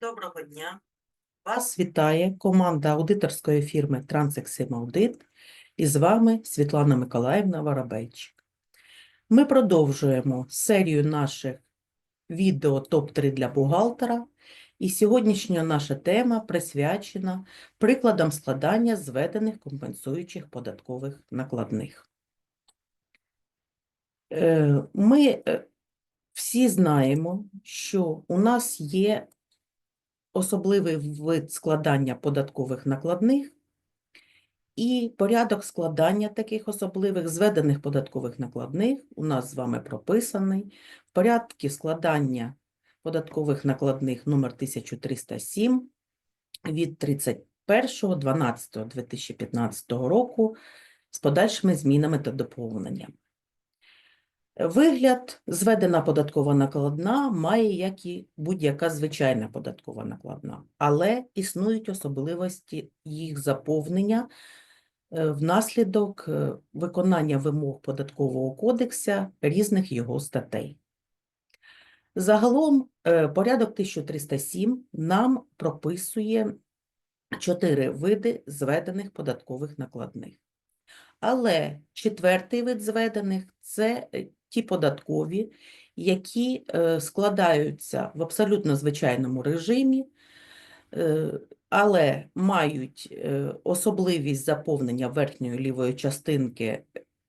Доброго дня. Вас вітає команда аудиторської фірми Трансексим Аудит і з вами Світлана Миколаївна Воробейчик. Ми продовжуємо серію наших відео ТОП-3 для бухгалтера. І сьогоднішня наша тема присвячена прикладам складання зведених компенсуючих податкових накладних. Е, Ми е, всі знаємо, що у нас є особливий вид складання податкових накладних і порядок складання таких особливих зведених податкових накладних у нас з вами прописаний в порядку складання податкових накладних номер 1307 від 31.12.2015 року з подальшими змінами та доповненнями. Вигляд зведена податкова накладна має як і будь-яка звичайна податкова накладна, але існують особливості їх заповнення е, внаслідок е, виконання вимог податкового кодексу різних його статей. Загалом е, порядок 1307 нам прописує чотири види зведених податкових накладних. Але четвертий вид зведених це ті податкові, які е, складаються в абсолютно звичайному режимі, е, але мають е, особливість заповнення верхньої лівої частинки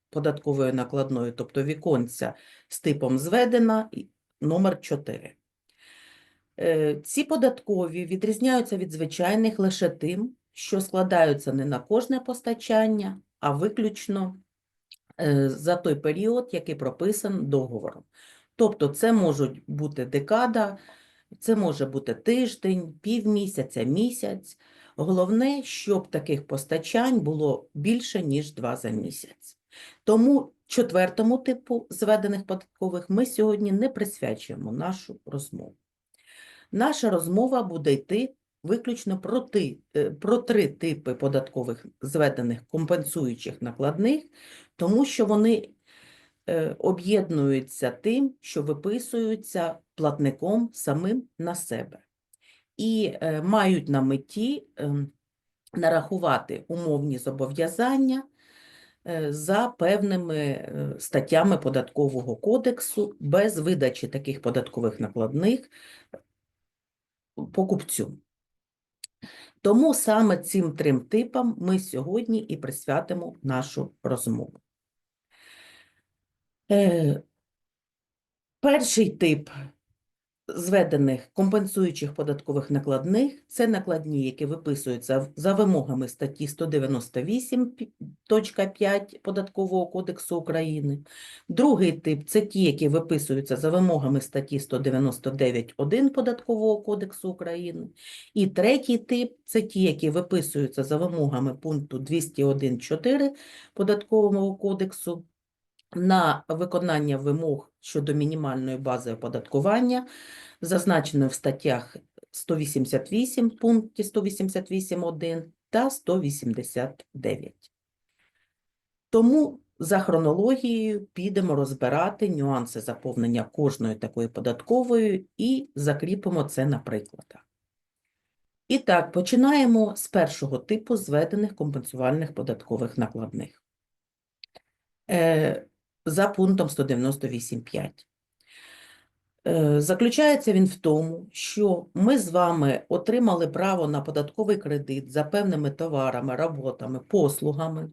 податкової накладної, тобто віконця з типом зведена номер 4. Е, Ці податкові відрізняються від звичайних лише тим, що складаються не на кожне постачання, а виключно за той період, який прописан договором. Тобто це можуть бути декада, це може бути тиждень, півмісяця, місяць. Головне, щоб таких постачань було більше, ніж два за місяць. Тому четвертому типу зведених податкових ми сьогодні не присвячуємо нашу розмову. Наша розмова буде йти виключно про, ти, е, про три типи податкових зведених компенсуючих накладних, тому що вони е, об'єднуються тим, що виписуються платником самим на себе, і е, мають на меті ем, нарахувати умовні зобов'язання за певними статтями податкового кодексу без видачі таких податкових накладних покупцю. Тому саме цим трьом типам ми сьогодні і присвятимо нашу розмову. Е, Перший тип зведених компенсуючих податкових накладних це накладні, які виписуються за вимогами статті 198.5 Податкового кодексу України. Другий тип це ті, які виписуються за вимогами статті 199.1 Податкового кодексу України. І третій тип це ті, які виписуються за вимогами пункту 201.4 Податкового кодексу на виконання вимог щодо мінімальної бази оподаткування, зазначеної в статтях 188, пункті 188.1 та 189. Тому за хронологією підемо розбирати нюанси заповнення кожної такої податкової і закріпимо це на прикладах. І так, починаємо з першого типу зведених компенсувальних податкових накладних. За пунктом 198.5. Е, Заключається він в тому, що ми з вами отримали право на податковий кредит за певними товарами, роботами, послугами,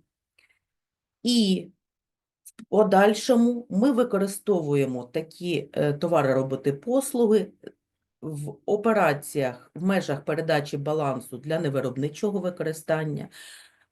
і в подальшому ми використовуємо такі е, товари, роботи, послуги в операціях в межах передачі балансу для невиробничого використання,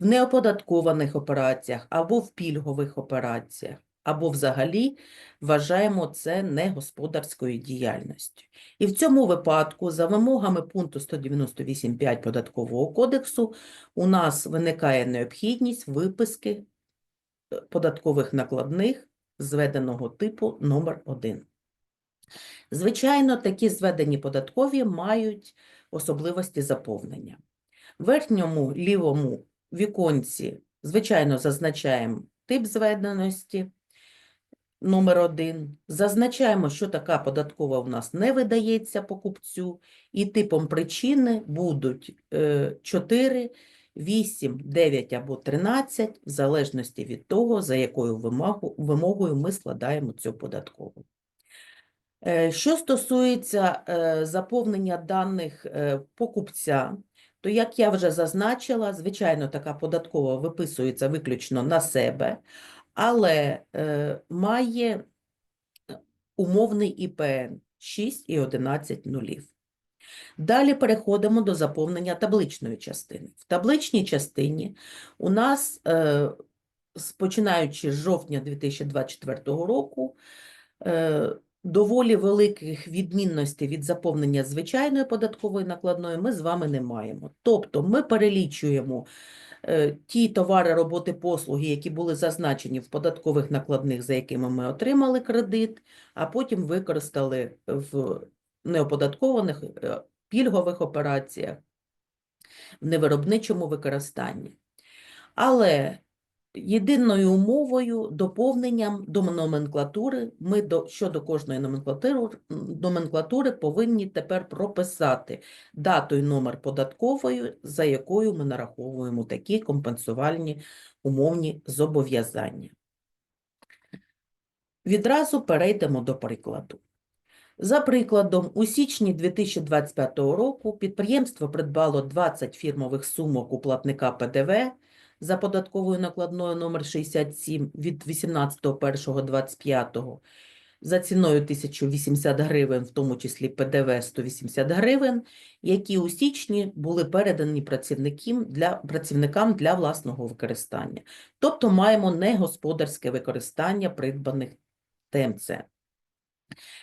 в неоподаткованих операціях або в пільгових операціях, або взагалі вважаємо це негосподарською діяльністю. І в цьому випадку, за вимогами пункту 198.5 Податкового кодексу, у нас виникає необхідність виписки е, податкових накладних зведеного типу номер 1. Звичайно, такі зведені податкові мають особливості заповнення. В верхньому лівому віконці, звичайно, зазначаємо тип зведеності, номер один. Зазначаємо, що така податкова у нас не видається покупцю, і типом причини будуть е, 4, 8, 9 або 13, в залежності від того, за якою вимогою ми складаємо цю податкову. Е, Що стосується е, заповнення даних е, покупця, то, як я вже зазначила, звичайно, така податкова виписується виключно на себе, але е, має умовний ІПН 6 і 11 нулів. Далі переходимо до заповнення табличної частини. В табличній частині у нас, е, починаючи з жовтня 2024 року, е, доволі великих відмінностей від заповнення звичайної податкової накладної ми з вами не маємо. Тобто ми перелічуємо е, ті товари, роботи, послуги, які були зазначені в податкових накладних, за якими ми отримали кредит, а потім використали в неоподаткованих е, пільгових операціях, в невиробничому використанні. Але єдиною умовою, доповненням до номенклатури, ми до, щодо кожної номенклатури, номенклатури повинні тепер прописати дату і номер податкової, за якою ми нараховуємо такі компенсувальні умовні зобов'язання. Відразу перейдемо до прикладу. За прикладом, у січні 2025 року підприємство придбало 20 фірмових сумок у платника ПДВ за податковою накладною номер 67 від 18.01.25 за ціною 1080 гривень, в тому числі ПДВ 180 гривень, які у січні були передані працівникам для, працівникам для власного використання. Тобто маємо негосподарське використання придбаних ТМЦ.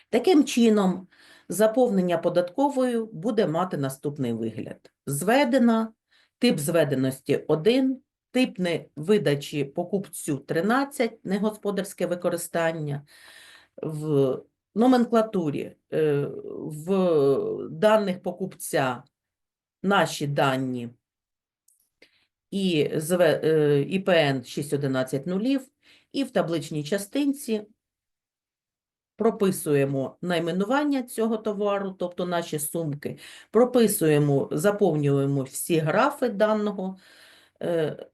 Таким чином, заповнення податковою буде мати наступний вигляд. Зведена, тип зведеності 1, тип видачі покупцю 13, негосподарське використання. В номенклатурі е, в даних покупця наші дані і е, ІПН 611 нулів, і в табличній частинці прописуємо найменування цього товару, тобто наші сумки, прописуємо, заповнюємо всі графи даного е,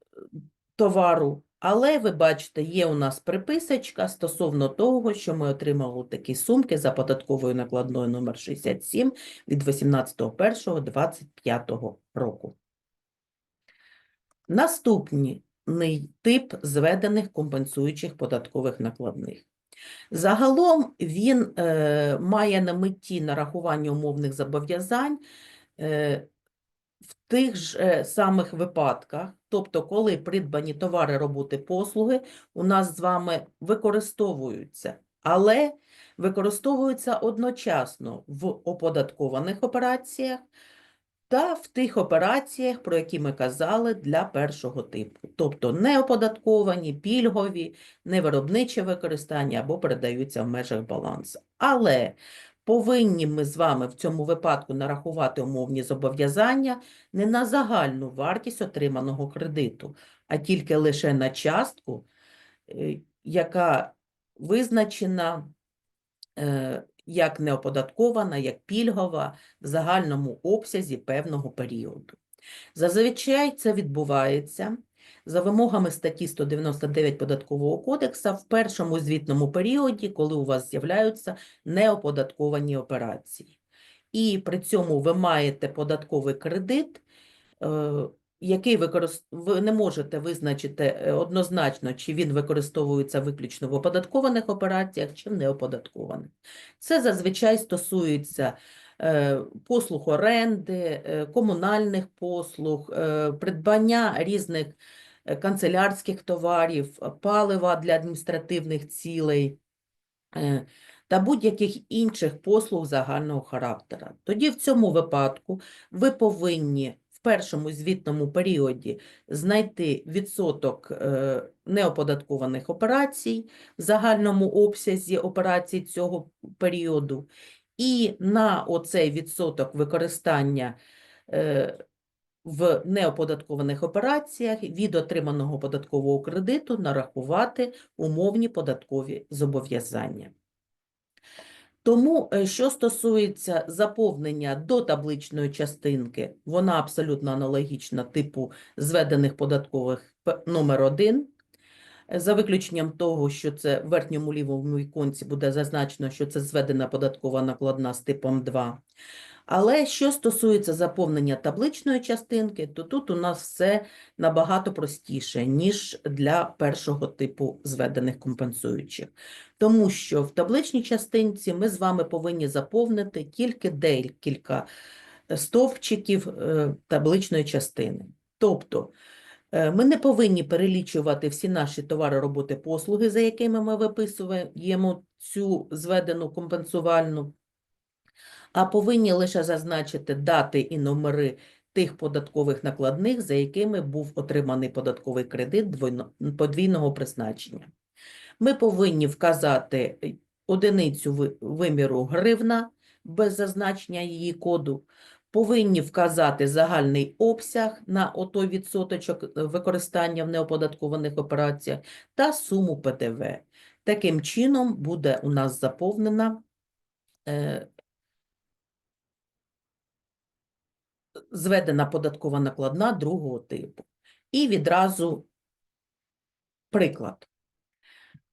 товару, але ви бачите, є у нас приписочка стосовно того, що ми отримали такі сумки за податковою накладною номер 67 від 18.01.25 року. Наступний тип зведених компенсуючих податкових накладних. Загалом він е, має на меті нарахування умовних зобов'язань е, в тих ж е, самих випадках, тобто коли придбані товари, роботи, послуги у нас з вами використовуються, але використовуються одночасно в оподаткованих операціях та в тих операціях, про які ми казали для першого типу, тобто неоподатковані, пільгові, невиробниче використання або передаються в межах балансу. Але повинні ми з вами в цьому випадку нарахувати умовні зобов'язання не на загальну вартість отриманого кредиту, а тільки лише на частку, е, яка визначена е, як неоподаткована, як пільгова в загальному обсязі певного періоду. Зазвичай це відбувається за вимогами статті 199 Податкового кодексу в першому звітному періоді, коли у вас з'являються неоподатковані операції. І при цьому ви маєте податковий кредит, е, який використ... ви не можете визначити е, однозначно, чи він використовується виключно в оподаткованих операціях, чи в неоподаткованих. Це зазвичай стосується е, послуг оренди, комунальних послуг, придбання різних канцелярських товарів, палива для адміністративних цілей е, та будь-яких інших послуг загального характера. Тоді в цьому випадку ви повинні в першому звітному періоді знайти відсоток е, неоподаткованих операцій в загальному обсязі операцій цього періоду, і на оцей відсоток використання е, в неоподаткованих операціях від отриманого податкового кредиту нарахувати умовні податкові зобов'язання. Тому, е, що стосується заповнення до табличної частинки, вона абсолютно аналогічна типу зведених податкових номер 1, за виключенням того, що це в верхньому лівому віконці буде зазначено, що це зведена податкова накладна з типом 2. Але що стосується заповнення табличної частинки, то тут у нас все набагато простіше, ніж для першого типу зведених компенсуючих. Тому що в табличній частинці ми з вами повинні заповнити тільки декілька е, стовпчиків е, табличної частини. Тобто е, ми не повинні перелічувати всі наші товари, роботи, послуги, за якими ми виписуємо цю зведену компенсувальну, а повинні лише зазначити дати і номери тих податкових накладних, за якими був отриманий податковий кредит подвійного призначення. Ми повинні вказати е, одиницю виміру гривна без зазначення її коду, повинні вказати загальний обсяг на отой відсоточок е, використання в неоподаткованих операціях та суму ПДВ. Таким чином буде у нас заповнена е, зведена податкова накладна другого типу. І відразу приклад.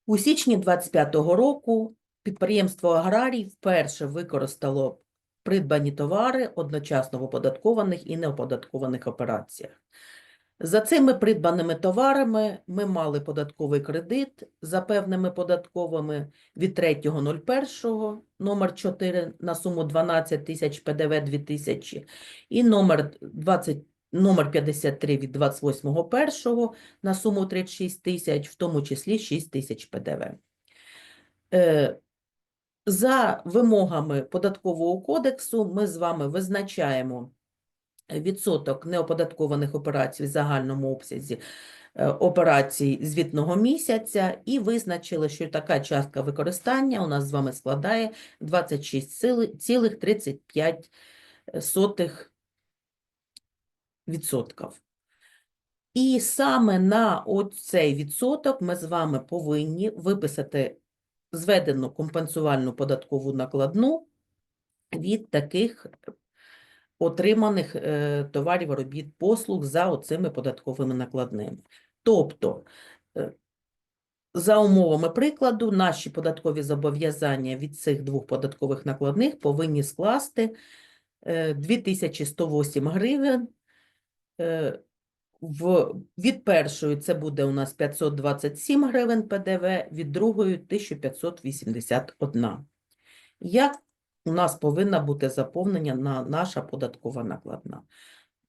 У січні 25-го року підприємство Аграрій вперше використало придбані товари одночасно в оподаткованих і неоподаткованих операціях. За цими придбаними товарами ми мали податковий кредит за певними податковими від 3.01 номер 4 на суму 12 тисяч ПДВ 2000 і номер 20 номер 53 від 28.01 на суму 36 тисяч, в тому числі 6 тисяч ПДВ. Е, За вимогами податкового кодексу ми з вами визначаємо відсоток неоподаткованих операцій в загальному обсязі е, операцій звітного місяця і визначили, що така частка використання у нас з вами складає 26,35 відсотків. І саме на оцей відсоток ми з вами повинні виписати зведену компенсувальну податкову накладну від таких отриманих е, товарів, робіт, послуг за оцими податковими накладними. Тобто, е, за умовами прикладу, наші податкові зобов'язання від цих двох податкових накладних повинні скласти е, 2108 гривень. Е, В, від першої це буде у нас 527 гривень ПДВ, від другої 1581. Як у нас повинна бути заповнення на наша податкова накладна?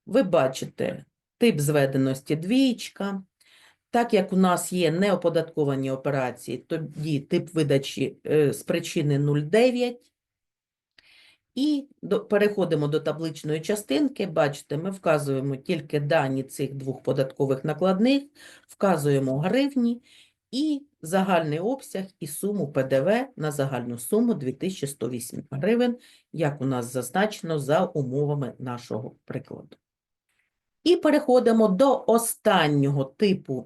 Ви бачите тип зведеності двієчка. Так як у нас є неоподатковані операції, тоді тип видачі е, з причини 0,9. І переходимо до табличної частинки. Бачите, ми вказуємо тільки дані цих двох податкових накладних, вказуємо гривні і загальний обсяг і суму ПДВ на загальну суму 2108 гривень, як у нас зазначено за умовами нашого прикладу. І переходимо до останнього типу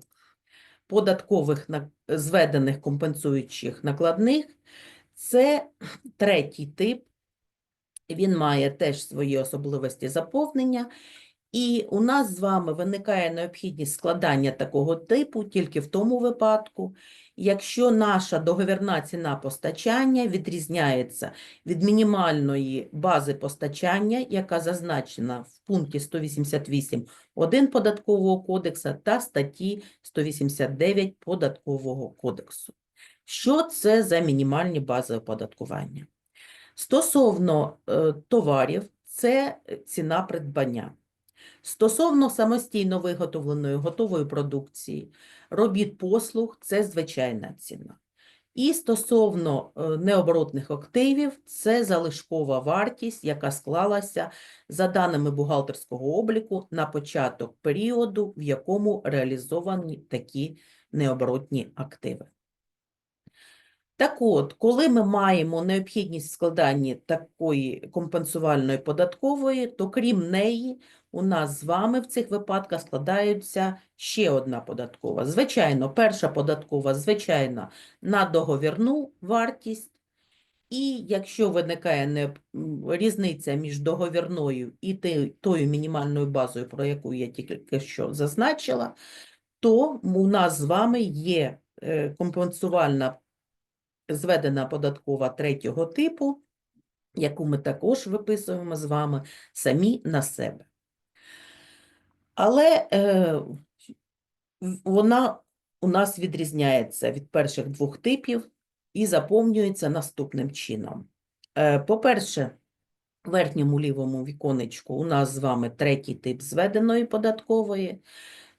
податкових зведених компенсуючих накладних. Це третій тип. Він має теж свої особливості заповнення, і у нас з вами виникає необхідність складання такого типу тільки в тому випадку, якщо наша договірна ціна постачання відрізняється від мінімальної бази постачання, яка зазначена в пункті 188.1 Податкового кодексу та статті 189 Податкового кодексу. Що це за мінімальні бази оподаткування? Стосовно е, товарів, це ціна придбання. Стосовно самостійно виготовленої готової продукції, робіт послуг це звичайна ціна. І стосовно е, необоротних активів, це залишкова вартість, яка склалася за даними бухгалтерського обліку на початок періоду, в якому реалізовані такі необоротні активи. Так от, коли ми маємо необхідність в складанні такої компенсувальної податкової, то крім неї, у нас з вами в цих випадках складається ще одна податкова. Звичайно, перша податкова, звичайно, на договірну вартість. І якщо виникає різниця між договірною і тою мінімальною базою, про яку я тільки що зазначила, то у нас з вами є е, компенсувальна зведена податкова третього типу, яку ми також виписуємо з вами самі на себе. Але е, вона у нас відрізняється від перших двох типів і заповнюється наступним чином. Е, По-перше, в верхньому лівому віконечку у нас з вами третій тип зведеної податкової.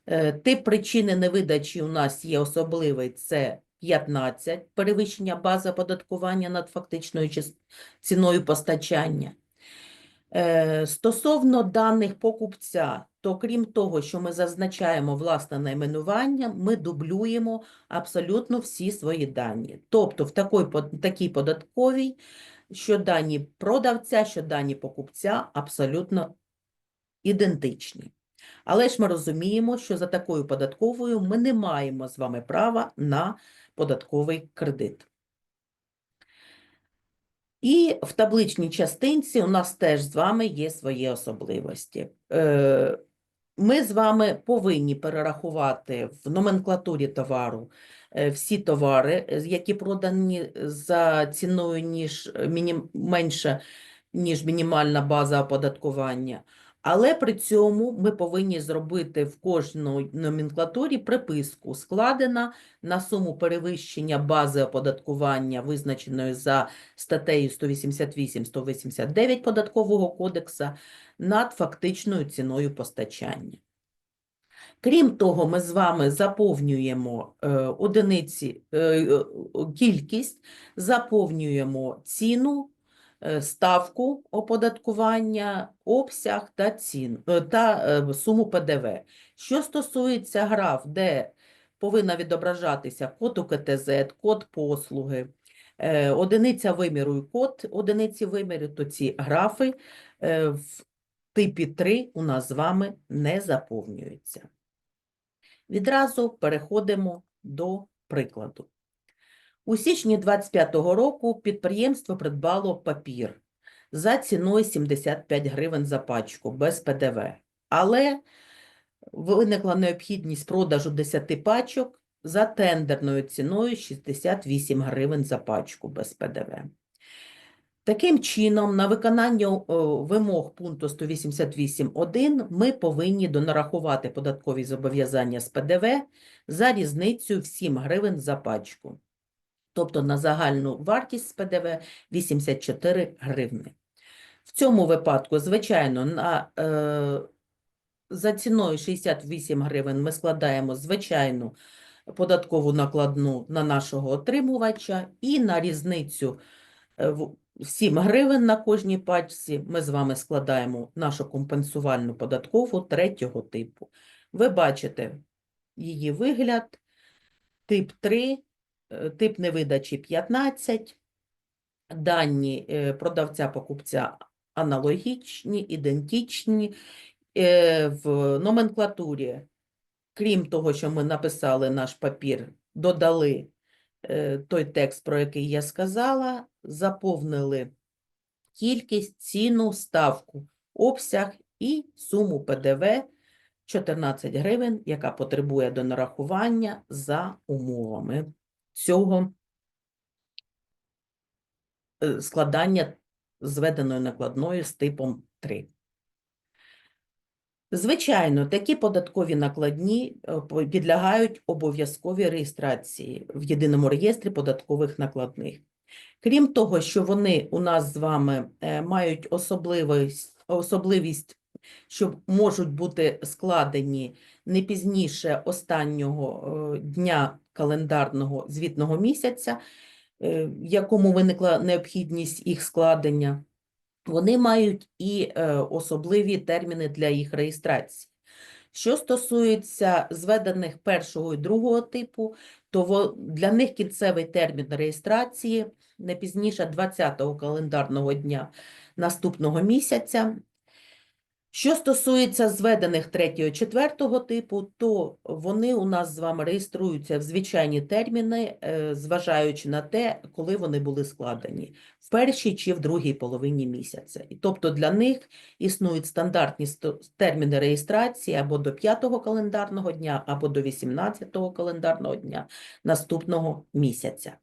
Е, Тип причини невидачі у нас є особливий, це 15, перевищення бази оподаткування над фактичною ціною постачання. Е, Стосовно даних покупця, то крім того, що ми зазначаємо власне найменування, ми дублюємо абсолютно всі свої дані. Тобто в такій, такій податковій, що дані продавця, що дані покупця абсолютно ідентичні. Але ж ми розуміємо, що за такою податковою ми не маємо з вами права на податковий кредит. І в табличній частинці у нас теж з вами є свої особливості. Е, Ми з вами повинні перерахувати в номенклатурі товару е, всі товари, е, які продані за ціною ніж мінім... менше, ніж мінімальна база оподаткування. Але при цьому ми повинні зробити в кожній номенклатурі приписку, складена на суму перевищення бази оподаткування, визначеної за статтею 188-189 Податкового кодексу над фактичною ціною постачання. Крім того, ми з вами заповнюємо е, одиниці, е, е, кількість, заповнюємо ціну, ставку оподаткування, обсяг та, цін, е, та е, суму ПДВ. Що стосується граф, де повинна відображатися код УКТЗ, код послуги, е, одиниця виміру і код одиниці виміру, то ці графи е, в типі 3 у нас з вами не заповнюються. Відразу переходимо до прикладу. У січні 25-го року підприємство придбало папір за ціною 75 гривень за пачку без ПДВ. Але виникла необхідність продажу 10 пачок за тендерною ціною 68 гривень за пачку без ПДВ. Таким чином, на виконання вимог пункту 188.1 ми повинні донарахувати податкові зобов'язання з ПДВ за різницю в 7 гривень за пачку. Тобто на загальну вартість з ПДВ 84 гривни. В цьому випадку, звичайно, на, е, за ціною 68 гривень ми складаємо звичайну податкову накладну на нашого отримувача і на різницю е, в 7 гривень на кожній пачці ми з вами складаємо нашу компенсувальну податкову третього типу. Ви бачите її вигляд, тип 3, е, тип невидачі 15, дані е, продавця-покупця аналогічні, ідентичні. Е, В номенклатурі, крім того, що ми написали наш папір, додали е, той текст, про який я сказала, заповнили кількість, ціну, ставку, обсяг і суму ПДВ 14 гривень, яка потребує до нарахування за умовами цього е, складання зведеної накладної з типом 3. Звичайно, такі податкові накладні е, підлягають обов'язковій реєстрації в єдиному реєстрі податкових накладних. Крім того, що вони у нас з вами е, мають особливість, особливість, що можуть бути складені не пізніше останнього дня календарного звітного місяця, е, в якому виникла необхідність їх складення, вони мають і е, особливі терміни для їх реєстрації. Що стосується зведених першого і другого типу, то для них кінцевий термін реєстрації не пізніше 20-го календарного дня наступного місяця. Що стосується зведених 3-4 типу, то вони у нас з вами реєструються в звичайні терміни, е, зважаючи на те, коли вони були складені, в першій чи в другій половині місяця. І тобто для них існують стандартні терміни реєстрації або до 5-го календарного дня, або до 18-го календарного дня наступного місяця.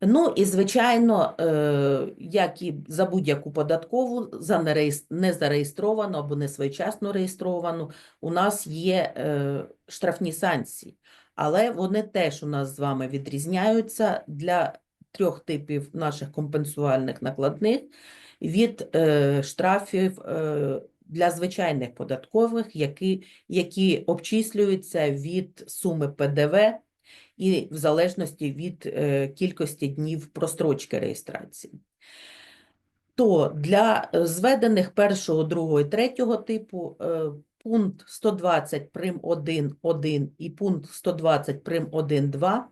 Ну і звичайно, е, як і за будь-яку податкову, за нереєс- незареєстровану або не своєчасно реєстровану, у нас є е, штрафні санкції, але вони теж у нас з вами відрізняються для трьох типів наших компенсувальних накладних від е, штрафів для звичайних податкових, які, які обчислюються від суми ПДВ і в залежності від е, кількості днів прострочки реєстрації. То для е, зведених першого, другого і третього типу е, пункт 120 прим. 1.1 і пункт 120 прим. 1.2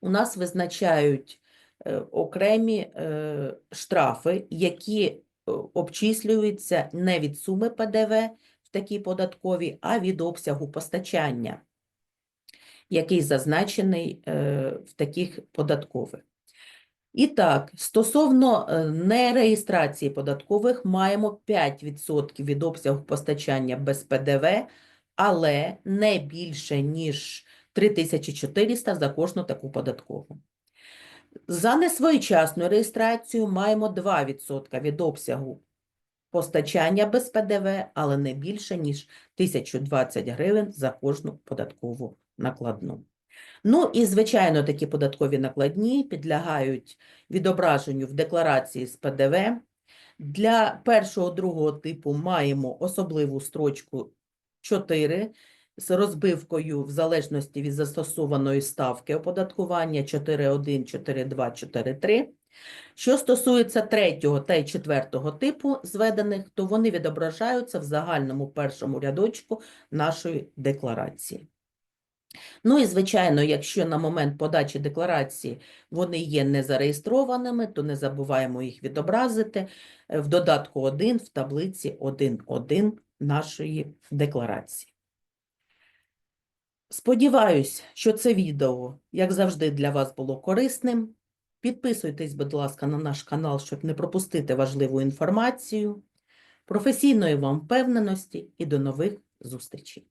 у нас визначають окремі штрафи, які обчислюються не від суми ПДВ в такій податковій, а від обсягу постачання який зазначений е, в таких податкових. І так, стосовно е, нереєстрації податкових, маємо 5% від обсягу постачання без ПДВ, але не більше, ніж 3400 за кожну таку податкову. За несвоєчасну реєстрацію маємо 2% від обсягу постачання без ПДВ, але не більше, ніж 1020 гривень за кожну податкову накладну. Ну і, звичайно, такі податкові накладні підлягають відображенню в декларації з ПДВ. Для першого, другого типу маємо особливу строчку 4 з розбивкою в залежності від застосованої ставки оподаткування 4.1, 4.2, 4.3. Що стосується третього та четвертого типу зведених, то вони відображаються в загальному першому рядочку нашої декларації. Ну і, звичайно, якщо на момент подачі декларації вони є незареєстрованими, то не забуваємо їх відобразити е, в додатку 1 в таблиці 1.1 нашої декларації. Сподіваюсь, що це відео, як завжди, для вас було корисним. Підписуйтесь, будь ласка, на наш канал, щоб не пропустити важливу інформацію. Професійної вам впевненості і до нових зустрічей!